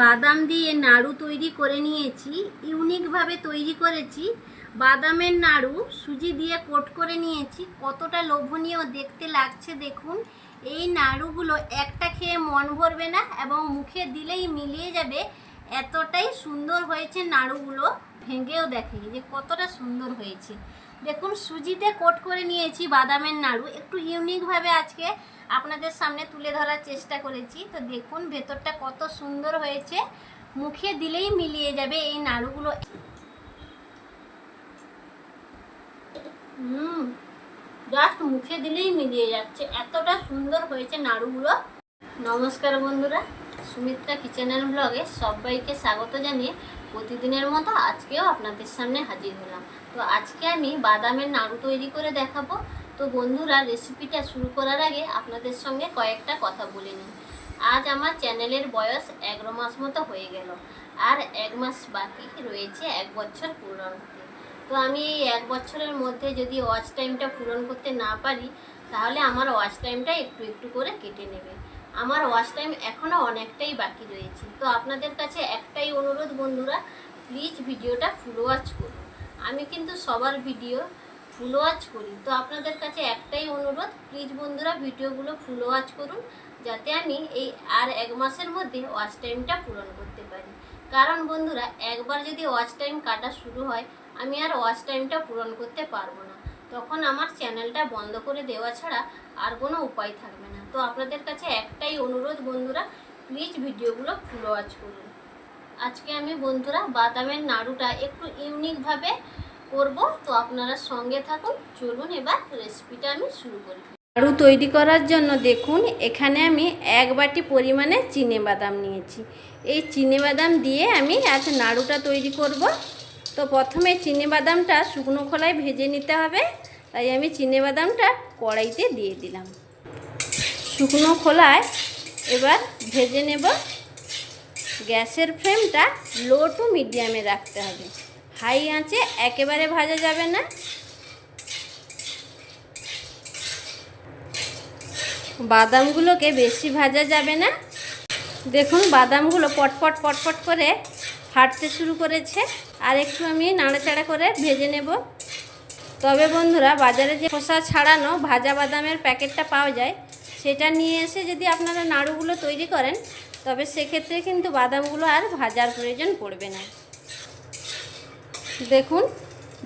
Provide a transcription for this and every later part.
বাদাম দিয়ে নাড়ু তৈরি করে নিয়েছি ইউনিকভাবে তৈরি করেছি। বাদামের নাড়ু সুজি দিয়ে কোট করে নিয়েছি। কতটা লোভনীয় দেখতে লাগছে দেখুন। এই নাড়ুগুলো একটা খেয়ে মন ভরবে না এবং মুখে দিলেই মিলিয়ে যাবে। এতটাই সুন্দর হয়েছে নাড়ুগুলো। ভেঙেও দেখে যে কতটা সুন্দর হয়েছে। দেখুন, সুজিতে কোট করে নিয়েছি বাদামের নাড়ু। একটু ইউনিকভাবে আজকে আপনাদের সামনে তুলে ধরার চেষ্টা করেছি। তো দেখুন, ভেতরটা কত সুন্দর হয়েছে। মুখে দিলেই মিলিয়ে যাবে এই নাড়ুগুলো। হুম জাস্ট মুখে দিলেই মিলিয়ে যাচ্ছে। এতটা সুন্দর হয়েছে নাড়ুগুলো। নমস্কার বন্ধুরা, সুমিত্রা কিচেনের ব্লগে সবাইকে স্বাগত জানিয়ে প্রতিদিনের মতো আজকেও আপনাদের সামনে হাজির হলাম। তো আজকে আমি বাদামের নাড়ু তৈরি করে দেখাবো। তো বন্ধুরা রেসিপিটা শুরু করার আগে আপনাদের সঙ্গে কয়েকটা কথা বলে নিই। আজ আমার চ্যানেলের বয়স এগারো মাস মতো হয়ে গেল আর এক মাস বাকি রয়েছে এক বছর পূরণ হতে তো আমি এই এক বছরের মধ্যে যদি ওয়াচ টাইমটা পূরণ করতে না পারি, তাহলে আমার ওয়াচ টাইমটা একটু একটু করে কেটে নেবে। আমার ওয়াচ টাইম এখনও অনেকটাই বাকি রয়েছে। তো আপনাদের কাছে একটাই অনুরোধ বন্ধুরা প্লিজ ভিডিওটা ফুল ওয়াচ করুন। আমি কিন্তু সবার ভিডিও ফুল ওয়াচ করি। তো আপনাদের কাছে একটাই অনুরোধ প্লিজ বন্ধুরা, ভিডিওগুলো ফুল ওয়াচ করুন, যাতে আমি এই আর এক মাসের মধ্যে ওয়াচ টাইমটা পূরণ করতে পারি। কারণ বন্ধুরা, একবার যদি ওয়াচ টাইম কাটা শুরু হয়, আমি আর ওয়াচ টাইমটা পূরণ করতে পারব না। তখন আমার চ্যানেলটা বন্ধ করে দেওয়া ছাড়া আর কোনো উপায় থাকবে না। তো আপনাদের কাছে একটাই অনুরোধ, বন্ধুরা প্লিজ ভিডিওগুলো ফুল ওয়াচ করুন। আজকে আমি, বন্ধুরা, বাদামের নাড়ুটা একটু ইউনিকভাবে করব, তো আপনারা সঙ্গে থাকুন। চলুন এবার রেসিপিটা আমি শুরু করি। নাড়ু তৈরি করার জন্য দেখুন, এখানে আমি এক বাটি পরিমাণে চিনে বাদাম নিয়েছি। এই চিনে বাদাম দিয়ে আমি আজ নাড়ুটা তৈরি করব। তো প্রথমে চিনে বাদামটা শুকনো খোলায় ভেজে নিতে হবে। তাই আমি চিনে বাদামটা কড়াইতে দিয়ে দিলাম। শুকনো খোলায় এবার ভেজে নেব। গ্যাসের ফ্লেমটা লো টু মিডিয়ামে রাখতে হবে। হাই আঁচে একেবারে ভাজা যাবে না। বাদামগুলোকে বেশি ভাজা যাবে না। দেখুন, বাদামগুলো পটপট পটপট করে ফাটতে শুরু করেছে। আর একটু আমি নাড়াচাড়া করে ভেজে নেব। তবে বন্ধুরা, বাজারে যে খোসা ছাড়ানো ভাজা বাদামের প্যাকেটটা পাওয়া যায় সেটা নিয়ে এসে যদি আপনারা নাড়ুগুলো তৈরি করেন, তবে সেক্ষেত্রে কিন্তু বাদামগুলো আর ভাজার প্রয়োজন পড়বে না। দেখুন,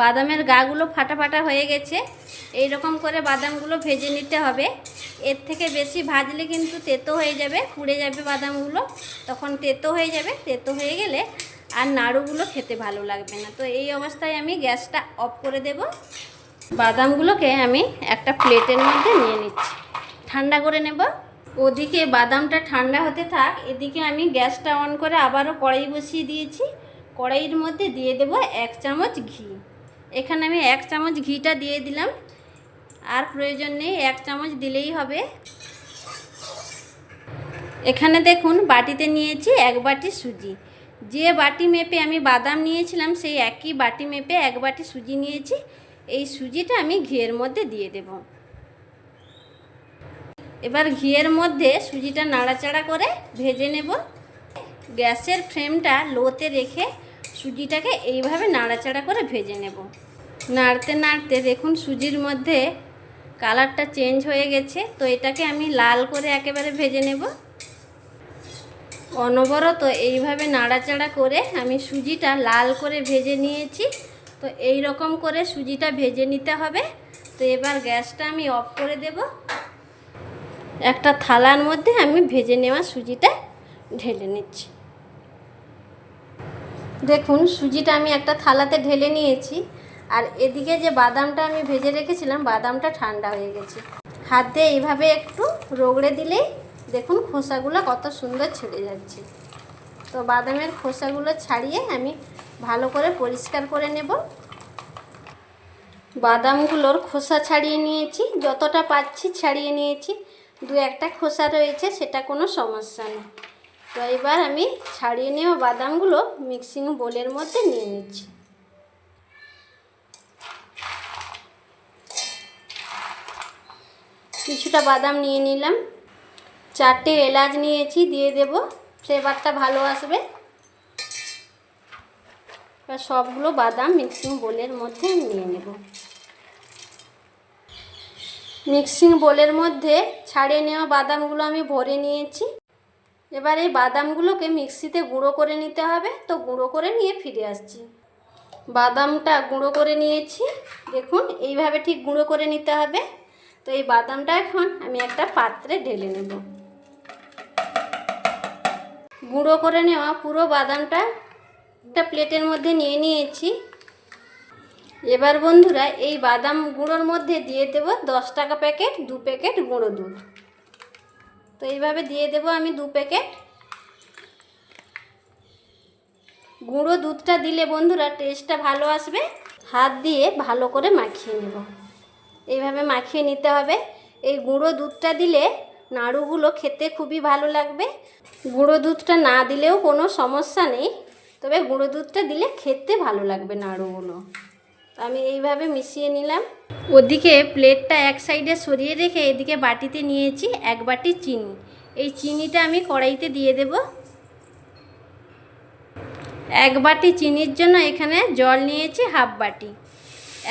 বাদামের গাগুলো ফাটা ফাটা হয়ে গেছে। এই রকম করে বাদামগুলো ভেজে নিতে হবে। এর থেকে বেশি ভাজলে কিন্তু তেতো হয়ে যাবে, পুড়ে যাবে বাদামগুলো। তখন তেতো হয়ে যাবে, তেতো হয়ে গেলে আর নাড়ুগুলো খেতে ভালো লাগবে না। তো এই অবস্থায় আমি গ্যাসটা অফ করে দেব। বাদামগুলোকে আমি একটা প্লেটের মধ্যে নিয়ে নিচ্ছি। ঠান্ডা করে নেব। ওদিকে বাদামটা ঠান্ডা হতে থাক, এদিকে আমি গ্যাসটা অন করে আবারও কড়াই বসিয়ে দিয়েছি। কড়াইয়ের মধ্যে দিয়ে দেব এক চামচ ঘি। এখানে আমি এক চামচ ঘিটা দিয়ে দিলাম। আর প্রয়োজন নেই, এক চামচ দিলেই হবে। এখানে দেখুন, বাটিতে নিয়েছি এক বাটি সুজি। যে বাটি মেপে আমি বাদাম নিয়েছিলাম, সেই একই বাটি মেপে এক বাটি সুজি নিয়েছি। এই সুজিটা আমি ঘিয়ের মধ্যে দিয়ে দেব। এবার ঘিয়ের মধ্যে সুজিটা নাড়াচাড়া করে ভেজে নেব। গ্যাসের ফ্লেমটা লোতে রেখে সুজিটাকে এইভাবে নাড়াচাড়া করে ভেজে নেব। নাড়তে নাড়তে দেখুন সুজির মধ্যে কালারটা চেঞ্জ হয়ে গেছে, তো এটাকে আমি লাল করে একেবারে ভেজে নেব। অনবরত এইভাবে নাড়াচাড়া করে আমি সুজিটা লাল করে ভেজে নিয়েছি, তো এই রকম করে সুজিটা ভেজে নিতে হবে। তো এবার গ্যাসটা আমি অফ করে দেব। একটা থালার মধ্যে আমি ভেজে নেওয়া সুজিটা ঢেলে নিচ্ছি। দেখুন, সুজিটা আমি একটা থালাতে ঢেলে নিয়েছি। আর এদিকে যে বাদামটা আমি ভেজে রেখেছিলাম, বাদামটা ঠান্ডা হয়ে গেছে। হাত দিয়ে এইভাবে একটু রগড়ে দিলেই দেখুন খোসাগুলো কত সুন্দর ছেড়ে যাচ্ছে। তো বাদামের খোসাগুলো ছাড়িয়ে আমি ভালো করে পরিষ্কার করে নেব। বাদামগুলোর খোসা ছাড়িয়ে নিয়েছি, যতটা পাচ্ছি ছাড়িয়ে নিয়েছি। দু একটা খোসা রয়েছে, সেটা কোনো সমস্যা নেই। তো এবার আমি ছাড়িয়ে নেওয়া বাদামগুলো মিক্সিং বোলের মধ্যে নিয়ে নিচ্ছি। কিছুটা বাদাম নিয়ে নিলাম। চারটে এলাচ নিয়েছি, দিয়ে দেব। ফ্লেভারটা ভালো আসবে। এবার সবগুলো বাদাম মিক্সিং বোলের মধ্যে নিয়ে নেব। মিক্সিং বোলের মধ্যে ছাড়িয়ে নেওয়া বাদামগুলো আমি ভরে নিয়েছি। এবার এই বাদামগুলোকে মিক্সিতে গুঁড়ো করে নিতে হবে। তো গুঁড়ো করে নিয়ে ফিরে আসছি। বাদামটা গুঁড়ো করে নিয়েছি। দেখুন, এইভাবে ঠিক গুঁড়ো করে নিতে হবে। তো এই বাদামটা এখন আমি একটা পাত্রে ঢেলে নেব। গুঁড়ো করে নেওয়া পুরো বাদামটা একটা প্লেটের মধ্যে নিয়ে নিয়েছি। এবার বন্ধুরা, এই বাদাম গুঁড়োর মধ্যে দিয়ে দেব দশ টাকা প্যাকেট, দু প্যাকেট গুঁড়ো দুধ। তো এইভাবে দিয়ে দেব আমি দু প্যাকেট। গুঁড়ো দুধটা দিলে বন্ধুরা টেস্টটা ভালো আসবে। হাত দিয়ে ভালো করে মাখিয়ে নেব। এইভাবে মাখিয়ে নিতে হবে। এই গুঁড়ো দুধটা দিলে নাড়ুগুলো খেতে খুবই ভালো লাগবে। গুঁড়ো দুধটা না দিলেও কোনো সমস্যা নেই। তবে গুঁড়ো দুধটা দিলে খেতে ভালো লাগবে নাড়ুগুলো। আমি এইভাবে মিশিয়ে নিলাম। ওদিকে প্লেটটা এক সাইডে সরিয়ে রেখে এদিকে বাটিতে নিয়েছি এক বাটি চিনি। এই চিনিটা আমি কড়াইতে দিয়ে দেব। এক বাটি চিনির জন্য এখানে জল নিয়েছি হাফ বাটি।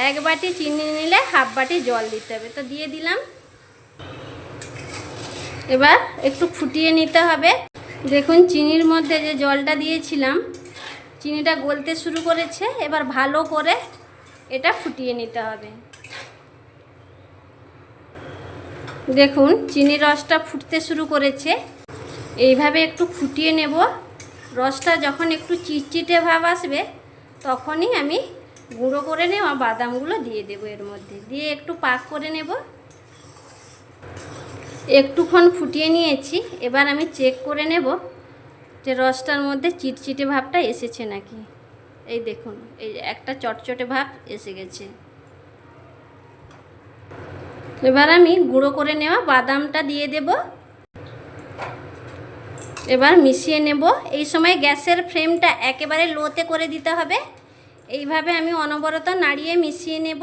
এক বাটি চিনি নিলে হাফ বাটি জল দিতে হবে। তো দিয়ে দিলাম। এবার একটু ফুটিয়ে নিতে হবে। দেখুন চিনির মধ্যে যে জলটা দিয়েছিলাম, চিনিটা গলতে শুরু করেছে। এবার ভালো করে এটা ফুটিয়ে নিতে হবে। দেখুন, চিনি রসটা ফুটতে শুরু করেছে। এইভাবে একটু ফুটিয়ে নেব। রসটা যখন একটু চিটচিটে ভাব আসবে, তখনই আমি গুঁড়ো করে নেওয়া বাদামগুলো দিয়ে দেবো এর মধ্যে। দিয়ে একটু পাক করে নেব। একটুক্ষণ ফুটিয়ে নিয়েছি। এবার আমি চেক করে নেব যে রসটার মধ্যে চিটচিটে ভাবটা এসেছে নাকি। এই দেখুন, এই একটা চটচটে ভাব এসে গেছে। এবার আমি গুঁড়ো করে নেওয়া বাদামটা দিয়ে দেব। এবার মিশিয়ে নেব। এই সময় গ্যাসের ফ্লেমটা একেবারে লোতে করে দিতে হবে। এইভাবে আমি অনবরত নাড়িয়ে মিশিয়ে নেব।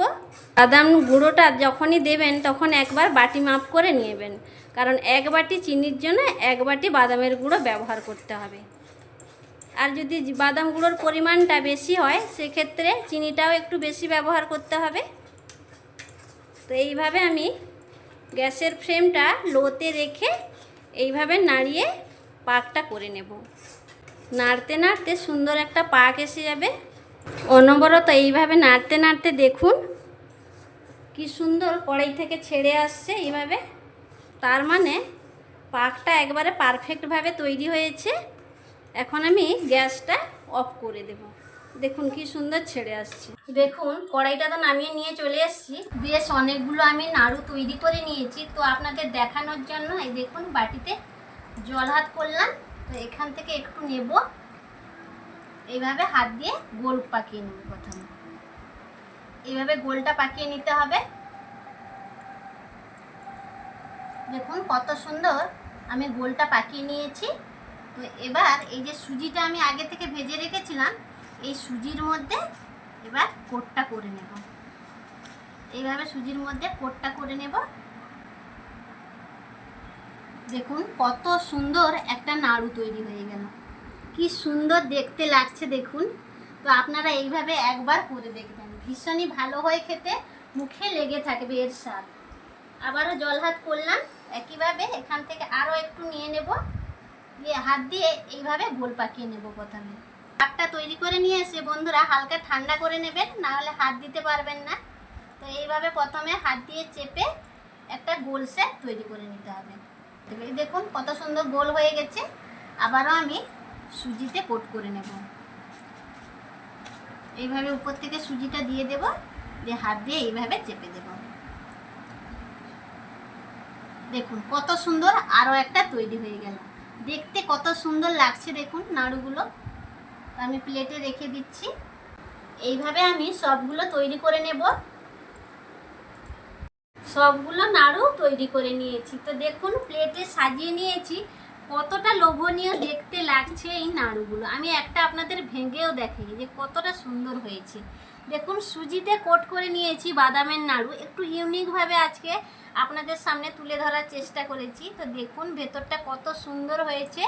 বাদাম গুঁড়োটা যখনই দেবেন, তখন একবার বাটি মাপ করে নেবেন। কারণ এক বাটি চিনির জন্য এক বাটি বাদামের গুঁড়ো ব্যবহার করতে হবে। আর যদি বাদাম গুঁড়োর পরিমাণটা বেশি হয়, সেক্ষেত্রে চিনিটাও একটু বেশি ব্যবহার করতে হবে। তো এইভাবে আমি গ্যাসের ফ্লেমটা লোতে রেখে এইভাবে নাড়িয়ে পাকটা করে নেব। নাড়তে নাড়তে সুন্দর একটা পাক এসে যাবে। অনবরত এইভাবে নাড়তে নাড়তে দেখুন কি সুন্দর কড়াই থেকে ছেড়ে আসছে এইভাবে। তার মানে পাকটা একবারে পারফেক্টভাবে তৈরি হয়েছে। এখন আমি গ্যাসটা অফ করে দেব। দেখুন কি সুন্দর ছেড়ে আসছে। দেখুন, কড়াইটা তো নামিয়ে নিয়ে চলে এসেছি। বেশ অনেকগুলো আমি নাড়ু তৈরি করে নিয়েছি। তো আপনাদের দেখানোর জন্য এই দেখুন, বাটিতে জল হাত করলাম। তো এখান থেকে একটু নেব। এইভাবে হাত দিয়ে গোল পাকিয়ে নেব প্রথমে। এইভাবে গোলটা পাকিয়ে নিতে হবে। দেখুন কত সুন্দর আমি গোলটা পাকিয়ে নিয়েছি। তো এবার এই যে সুজিটা আমি আগে থেকে ভেজে রেখেছিলাম, এই সুজির মধ্যে এবার কোটটা করে নেব। এইভাবে সুজির মধ্যে কোটটা করে নেব। দেখুন কত সুন্দর একটা নাড়ু তৈরি হয়ে গেল। কি সুন্দর দেখতে লাগছে দেখুন। তো আপনারা এইভাবে একবার করে দেখবেন। ভীষণই ভালো হয় খেতে, মুখে লেগে থাকবে এর স্বাদ। আবারও জল হাত করলাম। একইভাবে এখান থেকে আরও একটু নিয়ে নেব। দিয়ে হাত দিয়ে এইভাবে গোল পাকিয়ে নেব প্রথমে। পাকটা তৈরি করে নিয়ে এসে বন্ধুরা হালকা ঠান্ডা করে নেবেন না হলে হাত দিতে পারবেন না। তো এইভাবে প্রথমে হাত দিয়ে চেপে একটা গোল সেট তৈরি করে নিতে হবে। এই দেখুন কত সুন্দর গোল হয়ে গেছে। আবারও আমি সুজিতে কোট করে নেব। এইভাবে উপর থেকে সুজিটা দিয়ে দেব, দিয়ে হাত দিয়ে এইভাবে চেপে দেব। দেখুন কত সুন্দর আরও একটা তৈরি হয়ে গেল। দেখতে কত সুন্দর লাগছে দেখুন নাড়ুগুলো। আমি প্লেটে রেখে দিচ্ছি। এইভাবে আমি সবগুলো তৈরি করে নেব। সবগুলো নাড়ু তৈরি করে নিয়েছি। তো দেখুন প্লেটে সাজিয়ে নিয়েছি। কতটা লোভনীয় দেখতে লাগছে এই নাড়ুগুলো। আমি একটা আপনাদের ভেঙেও দেখাই যে কতটা সুন্দর হয়েছে। দেখুন সুজিতে কোট করে নিয়েছি বাদামের নাড়ু। একটু ইউনিকভাবে আজকে আপনাদের সামনে তুলে ধরার চেষ্টা করেছি। তো দেখুন, ভেতরটা কত সুন্দর হয়েছে।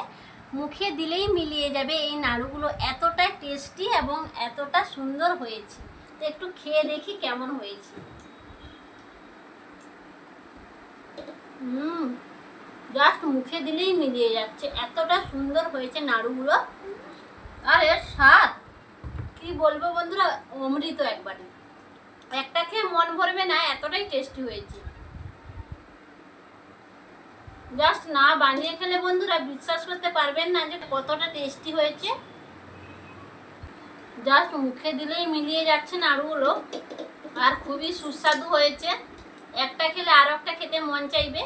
মুখে দিলেই মিলিয়ে যাবে এই নাড়ুগুলো। এতটা টেস্টি এবং এতটা সুন্দর হয়েছে। তো একটু খেয়ে দেখি কেমন হয়েছে। হুম জাস্ট মুখে দিলেই মিলিয়ে যাচ্ছে। এতটা সুন্দর হয়েছে নাড়ুগুলো। আর এর স্বাদ! কি বলব বন্ধুরা, অমৃত একবারে। একটা খেয়ে মন ভরবে না, এতটাই টেস্টি হয়েছে। জাস্ট না বানিয়ে খেলে বন্ধুরা বিশ্বাস করতে পারবেন না যে কতটা টেস্টি হয়েছে। জাস্ট মুখে দিলেই মিলিয়ে যাচ্ছে নাড়ুগুলো। আর খুবই সুস্বাদু হয়েছে। একটা খেলে আর একটা খেতে মন চাইবে।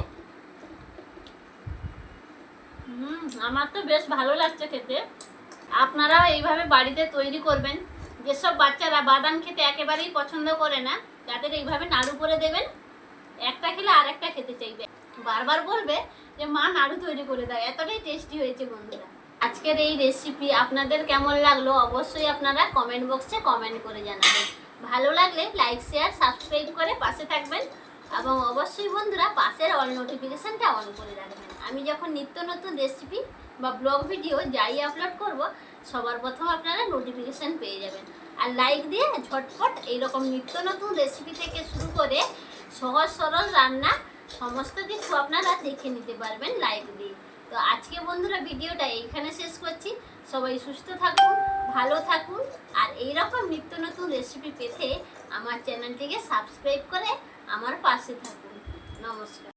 হুম, আমার তো বেশ ভালো লাগছে খেতে। আপনারাও এইভাবে বাড়িতে তৈরি করবেন। যেসব বাচ্চারা বাদাম খেতে একেবারেই পছন্দ করে না, তাদের এইভাবে নাড়ু করে দেবেন। একটা খেলে আর একটা খেতে চাইবে। বারবার বলবে যে, মা, নাড়ু তৈরি করে দাও। এতটাই টেস্টি হয়েছে বন্ধুরা। আজকের এই রেসিপি আপনাদের কেমন লাগল অবশ্যই আপনারা কমেন্ট বক্সে কমেন্ট করে জানাবেন। ভালো লাগলে লাইক শেয়ার সাবস্ক্রাইব করে পাশে থাকবেন এবং অবশ্যই বন্ধুরা পাশের অল নোটিফিকেশানটা অন করে রাখবেন। আমি যখন নিত্য নতুন রেসিপি বা ব্লগ ভিডিও যাই আপলোড করব, সবার প্রথম আপনারা নোটিফিকেশান পেয়ে যাবেন। আর লাইক দিয়ে ঝটপট এইরকম নিত্য নতুন রেসিপি থেকে শুরু করে সহজ সরল রান্না সমস্ত কিছু আপনারা দেখে নিতে পারবেন লাইভ দিয়ে। তো আজকে বন্ধুরা ভিডিওটা এইখানে শেষ করছি। সবাই সুস্থ থাকুন, ভালো থাকুন, আর এইরকম নিত্য নতুন রেসিপি পেতে আমার চ্যানেলটিকে সাবস্ক্রাইব করে আমার পাশে থাকুন। নমস্কার।